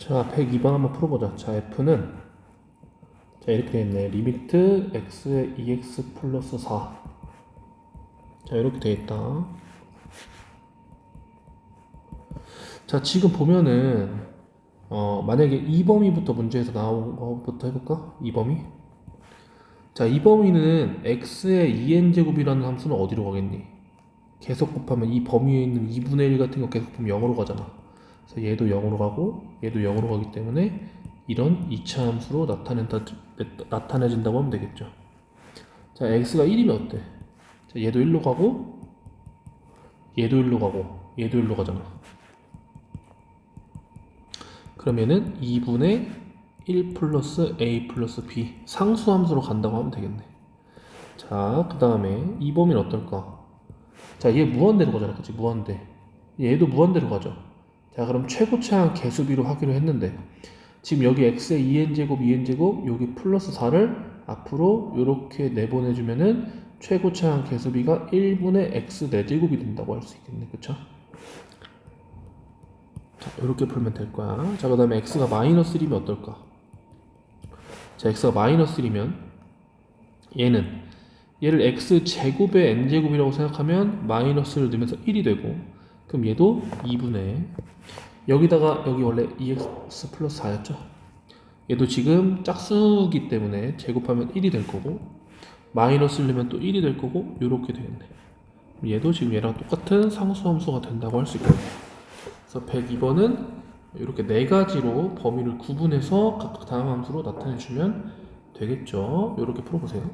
자, 102번 한번 풀어보자. 자, f는 자 이렇게 돼 있네. 리미트 x의 2x 플러스 4. 자, 이렇게 돼 있다. 자, 지금 보면은 어, 만약에 이 범위부터 문제에서 나온 거부터 해볼까? 이 범위. 자, 이 범위는 x의 2n 제곱이라는 함수는 어디로 가겠니? 계속 곱하면 이 범위에 있는 2분의 1 같은 거 계속 곱하면 0으로 가잖아. 그래서 얘도 0으로 가고 얘도 0으로 가기 때문에 이런 2차 함수로 나타낸다, 나타내진다고 하면 되겠죠. 자, x가 1이면 어때? 자, 얘도 1로 가고 얘도 1로 가고 얘도 1로 가잖아. 그러면은 2분의 1 플러스 a 플러스 b 상수 함수로 간다고 하면 되겠네. 자, 그 다음에 이 범위는 어떨까? 자, 얘 무한대로 가잖아. 그치? 무한대. 얘도 무한대로 가죠. 자, 그럼 최고차항 개수비로 하기로 했는데, 지금 여기 x의 2n제곱, 2n제곱, 여기 플러스 4를 앞으로 이렇게 내보내주면은 최고차항 개수비가 1분의 x 4제곱이 된다고 할 수 있겠네. 그쵸? 자, 이렇게 풀면 될 거야. 자, 그 다음에 x가 마이너스 1이면 어떨까? 자, x가 마이너스 1이면 얘는 얘를 x 제곱의 n 제곱이라고 생각하면 마이너스를 넣으면서 1이 되고 그럼 얘도 2분의 여기다가 여기 원래 2x 플러스 4였죠? 얘도 지금 짝수기 때문에 제곱하면 1이 될 거고 마이너스를 넣으면 또 1이 될 거고 이렇게 되겠네. 얘도 지금 얘랑 똑같은 상수함수가 된다고 할 수 있거든요. 그래서 102번은 이렇게 네 가지로 범위를 구분해서 각각 다음 함수로 나타내 주면 되겠죠. 이렇게 풀어보세요.